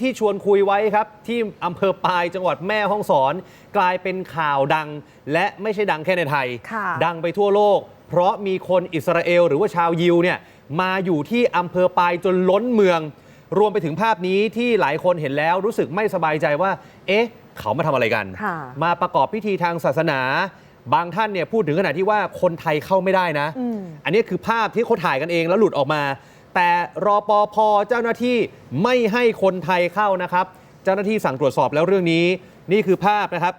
ที่ชวนคุยไว้ครับ ที่อำเภอปายจังหวัดแม่ฮ่องสอน กลายเป็นข่าวดัง และไม่ใช่ดังแค่ในไทยค่ะดังไปทั่วโลก เพราะมีคนอิสราเอล หรือว่าชาวยิวเนี่ยมาอยู่ที่อำเภอปายจนล้นเมือง รวมไปถึงภาพนี้ที่หลายคนเห็นแล้วรู้สึกไม่สบายใจว่า เอ๊ะ เขามาทำอะไรกันค่ะมาประกอบพิธีทางศาสนา บางท่านเนี่ยพูดถึงขนาดที่ว่าคนไทยเข้าไม่ได้นะอืมอันนี้คือภาพที่เขาถ่ายกันเองแล้วหลุดออกมา แต่รอปภเจ้าหน้าที่ไม่ให้คนไทยเข้านะครับ เจ้าหน้าที่สั่งตรวจสอบแล้วเรื่องนี้ นี่คือภาพนะครับ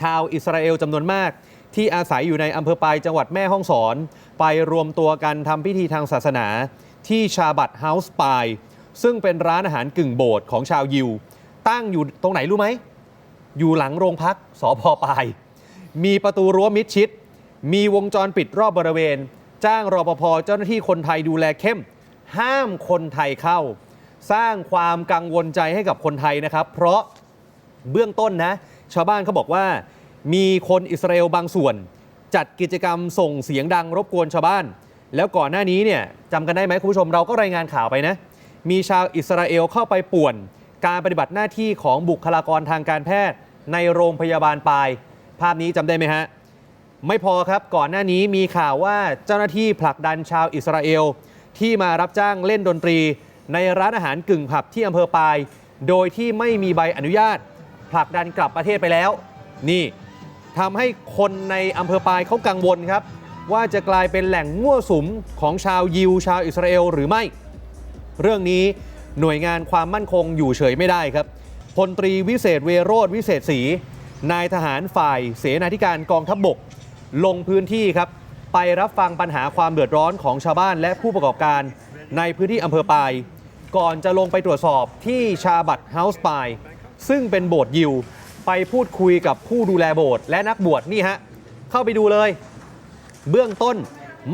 ชาวอิสราเอลจำนวนมาก ที่อาศัยอยู่ในอำเภอปายจังหวัดแม่ฮ่องสอน ไปรวมตัวกันทำพิธีทางศาสนา ที่ชาบัตเฮาส์ปายซึ่งเป็นร้านอาหารกึ่งโบสถ์ของชาวยิว ตั้งอยู่ตรงไหนรู้ไหม อยู่หลังโรงพักสอพอปาย มีประตูรั้วมิดชิด มีวงจรปิดรอบบริเวณ จ้างรปภเจ้าหน้าที่คนไทยดูแลเข้ม ห้ามคนไทยเข้า สร้างความกังวลใจให้กับคนไทยนะครับ เพราะเบื้องต้นนะ ชาวบ้านเขาบอกว่า มีคนอิสราเอลบางส่วน จัดกิจกรรมส่งเสียงดังรบกวนชาวบ้าน แล้วก่อนหน้านี้เนี่ยจำกันได้ไหมคุณผู้ชมเราก็รายงานข่าวไปนะ มีชาวอิสราเอลเข้าไปป่วน การปฏิบัติหน้าที่ของบุคลากรทางการแพทย์ ในโรงพยาบาลปลาย ภาพนี้จำได้ไหมฮะไม่พอครับก่อนหน้านี้มีข่าวว่าเจ้าหน้าที่ผลักดันชาวอิสราเอล ที่มารับจ้างเล่นดนตรี ในร้านอาหารกึ่งผับที่อำเภอปาย โดยที่ไม่มีใบอนุญาต ผลักดันกลับประเทศไปแล้ว นี่ทำให้คนในอำเภอปายเขากังวลครับ ว่าจะกลายเป็นแหล่งมั่วสุมของชาวยิวชาวอิสราเอลหรือไม่ เรื่องนี้หน่วยงานความมั่นคงอยู่เฉยไม่ได้ครับพลตรีวิเศษเวโรธวิเศษศรีนายทหารฝ่ายเสนาธิการกองทัพบบก ลงพื้นที่ครับ ไปรับฟังปัญหาความเดือดร้อนของชาวบ้านและผู้ประกอบการในพื้นที่อำเภอปาย ก่อนจะลงไปตรวจสอบที่ชาบัตเฮาส์ปาย ซึ่งเป็นโบสถ์ยิว ไปพูดคุยกับผู้ดูแลโบสถ์และนักบวชนี่ฮะ เข้าไปดูเลย เบื้องต้น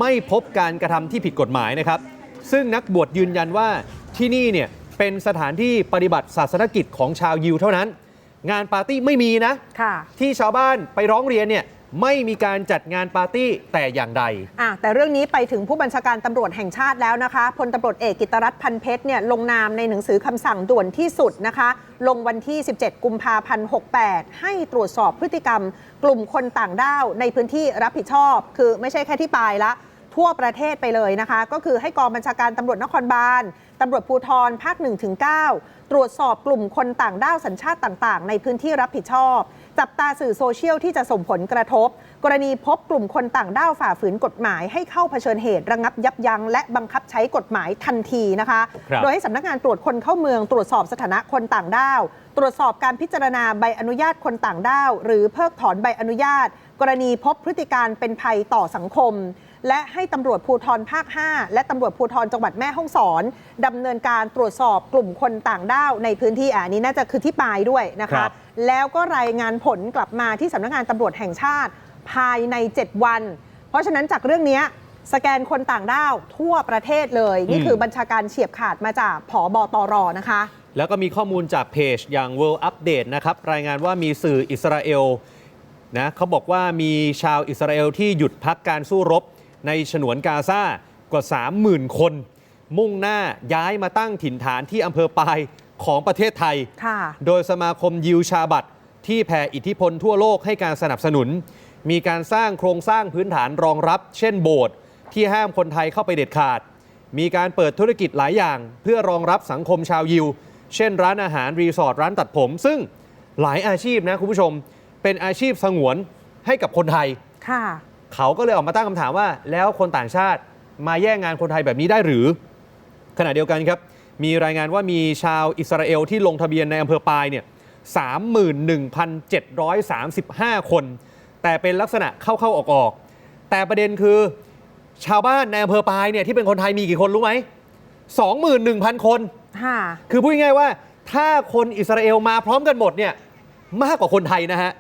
ไม่พบการกระทำที่ผิดกฎหมายนะครับ ซึ่งนักบวชยืนยันว่าที่นี่เนี่ยเป็นสถานที่ปฏิบัติศาสนกิจของชาวยิวเท่านั้น งานปาร์ตี้ไม่มีนะค่ะที่ชาวบ้านไปร้องเรียนเนี่ย ไม่มีการจัดงานปาร์ตี้แต่อย่างใด อะแต่เรื่องนี้ไปถึงผู้บัญชาการตำรวจแห่งชาติแล้วนะคะพลตำรวจเอกกิตรัฐพันเพชรเนี่ยลงนามในหนังสือคำสั่งด่วนที่สุดนะคะ ลงวันที่ 17 กุมภาพันธ์ 68 ให้ตรวจสอบพฤติกรรม กลุ่มคนต่างด้าวในพื้นที่รับผิดชอบ คือไม่ใช่แค่ที่ปลายละ ทั่วประเทศไปเลยนะคะ ก็คือให้กองบัญชาการตำรวจนครบาลตำรวจภูธรภาค1ถึง9ตรวจสอบกลุ่มคนต่างด้าวสัญชาติต่างๆ ในพื้นที่รับผิดชอบ จับตาสื่อโซเชียลที่จะส่งผลกระทบ กรณีพบกลุ่มคนต่างด้าวฝ่าฝืนกฎหมาย ให้เข้าเผชิญเหตุระงับยับยั้งและบังคับใช้กฎหมายทันทีนะคะครับโดยให้สำนักงานตรวจคนเข้าเมืองตรวจสอบสถานะคนต่างด้าว ตรวจสอบการพิจารณาใบอนุญาตคนต่างด้าว หรือเพิกถอนใบอนุญาต กรณีพบพฤติการเป็นภัยต่อสังคมและให้ตำรวจภูธรภาค 5 และตำรวจภูธรจังหวัดแม่ฮ่องสอนดำเนินการตรวจสอบกลุ่มคนต่างด้าวในพื้นที่อะอันนี้น่าจะคือที่ปลายด้วยนะครัคะบ แล้วก็รายงานผลกลับมาที่สำนักงานตำรวจแห่งชาติภายใน 7 วัน เพราะฉะนั้นจากเรื่องเนี้ยสแกนคนต่างด้าวทั่วประเทศเลย นี่คือบัญชาการเฉียบขาดมาจากผอบอตรนะคะ แล้วก็มีข้อมูลจากเพจอย่าง World Update นะครับรายงานว่ามีสื่ออิสราเอลนะเขาบอกว่ามีชาวอิสราเอลที่หยุดพักการสู้รบ ในฉนวนกาซากว่า 30,000 คน มุ่งหน้าย้ายมาตั้งถิ่นฐานที่อำเภอปาย ของประเทศไทย ค่ะ โดยสมาคมยิวชาบัตที่แผ่อิทธิพลทั่วโลกให้การสนับสนุน มีการสร้างโครงสร้างพื้นฐานรองรับ เช่นโบสถ์ที่ห้ามคนไทยเข้าไปเด็ดขาด มีการเปิดธุรกิจหลายอย่าง เพื่อรองรับสังคมชาวยิว เช่นร้านอาหารรีสอร์ทร้านตัดผม ซึ่งหลายอาชีพนะคุณผู้ชม เป็นอาชีพสงวนให้กับคนไทย ค่ะ เขาก็เลยออกมาตั้งคำถามว่า แล้วคนต่างชาติมาแย่งงานคนไทยแบบนี้ได้หรือ ขณะเดียวกันครับ มีรายงานว่ามีชาวอิสราเอลที่ลงทะเบียนในอำเภอปายเนี่ย31,735 คน แต่เป็นลักษณะเข้าๆออกๆแต่ประเด็นคือชาวบ้านในอำเภอปายเนี่ยที่เป็นคนไทยมีกี่คนรู้ไหม21,000 คนค่ะคือพูดง่ายๆว่า ถ้าคนอิสราเอลมาพร้อมกันหมดเนี่ยมากกว่าคนไทยนะฮะ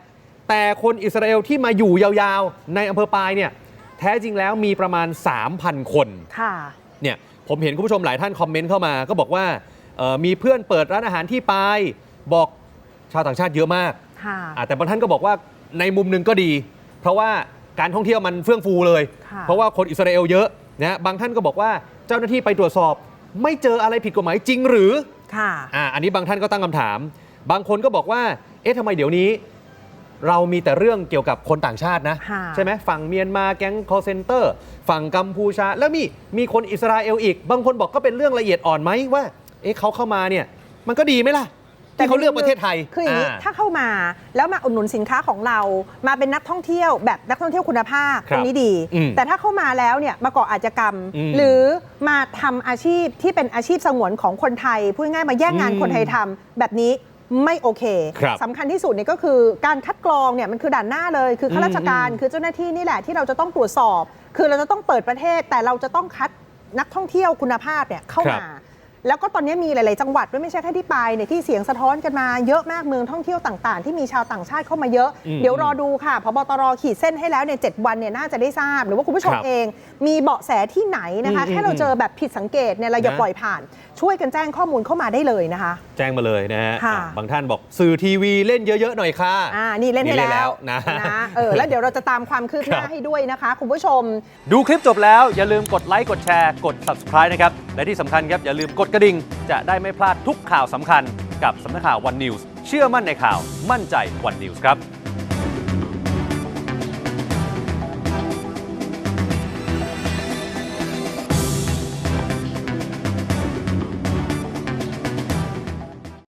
แต่คนอิสราเอลที่มาอยู่ยาวๆ ในอำเภอปายเนี่ยแท้จริงแล้วมีประมาณ 3,000 คนค่ะ เนี่ยผมเห็นคุณผู้ชมหลายท่านคอมเมนต์เข้ามา ก็บอกว่าเอ่อมีเพื่อนเปิดร้านอาหารที่ปายบอกชาวต่างชาติเยอะมากค่ะอะแต่บางท่านก็บอกว่าในมุมหนึ่งก็ดี เพราะว่าการท่องเที่ยวมันเฟื่องฟูเลยค่ะเพราะว่าคนอิสราเอลเยอะนะบางท่านก็บอกว่าเจ้าหน้าที่ไปตรวจสอบ ไม่เจออะไรผิดกฎหมายจริงหรือค่ะอ่าอันนี้บางท่านก็ตั้งคำถาม บางคนก็บอกว่าเอ๊ะทำไมเดี๋ยวนี้ เรามีแต่เรื่องเกี่ยวกับคนต่างชาตินะ ค่ะ ใช่ไหมฝั่งเมียนมาแก๊งคอเซนเตอร์ ฝั่งกัมพูชา แล้วมีมีคนอิสราเอลอีก บางคนบอกก็เป็นเรื่องละเอียดอ่อนไหมว่า เอ๊ะเขาเข้ามาเนี่ย มันก็ดีไหมล่ะที่เขาเลือกประเทศไทยคืออย่างนี้า ถ้าเข้ามาแล้วมาอุดหนุนสินค้าของเรามาเป็นนักท่องเที่ยวแบบนักท่องเที่ยวคุณภาพครัตบรงนี้ดี อืมแต่ถ้าเข้ามาแล้วเนี่ยมาก่ออาชญากรรม อืมหรือมาทำอาชีพที่เป็นอาชีพสงวนของคนไทยพูดง่ายๆมาแย่งงานอืมคนไทยทำแบบนี้ ไม่โอเคครับสำคัญที่สุดเนี่ยก็คือการคัดกรองเนี่ยมันคือด่านหน้าเลยคือข้าราชการอืมคือเจ้าหน้าที่นี่แหละที่เราจะต้องตรวจสอบ คือเราจะต้องเปิดประเทศแต่เราจะต้องคัดนักท่องเที่ยวคุณภาพเนี่ยเข้าครับมา แล้วก็ตอนนี้มีหลาย ๆ จังหวัดด้วยไม่ใช่แค่ที่ปายเนี่ยที่เสียงสะท้อนกันมาเยอะมากเมืองท่องเที่ยวต่าง ๆ ที่มีชาวต่างชาติเข้ามาเยอะอืมเดี๋ยวรอดูค่ะพบตรขีดเส้นให้แล้วเนี่ยเจ็ดวันเนี่ยน่าจะได้ทราบ หรือว่าคุณผู้ชมครับเองมีเบาะแสที่ไหนนะคะอืมแค่เราเจอแบบผิดสังเกตเนี่ยเราอย่านะปล่อยผ่าน ช่วยกันแจ้งข้อมูลเข้ามาได้เลยนะคะ แจ้งมาเลยนะฮะค่ะอะบางท่านบอกสื่อทีวีเล่นเยอะ ๆ หน่อยค่ะอ่านี่เล่นให้นี่เล่นแล้แล้ววนะเออแล้วเดี๋ยวเราจะตามความคืบหน้าครับให้ด้วยนะคะ คุณผู้ชม ดูคลิปจบแล้วอย่าลืมกดไลค์กดแชร์กด subscribe นะครับและที่สำคัญครับอย่าลืมกดกระดิ่ง จะได้ไม่พลาดทุกข่าวสำคัญกับสำนักข่าว One News เชื่อมั่นในข่าวมั่นใจ One News ครับ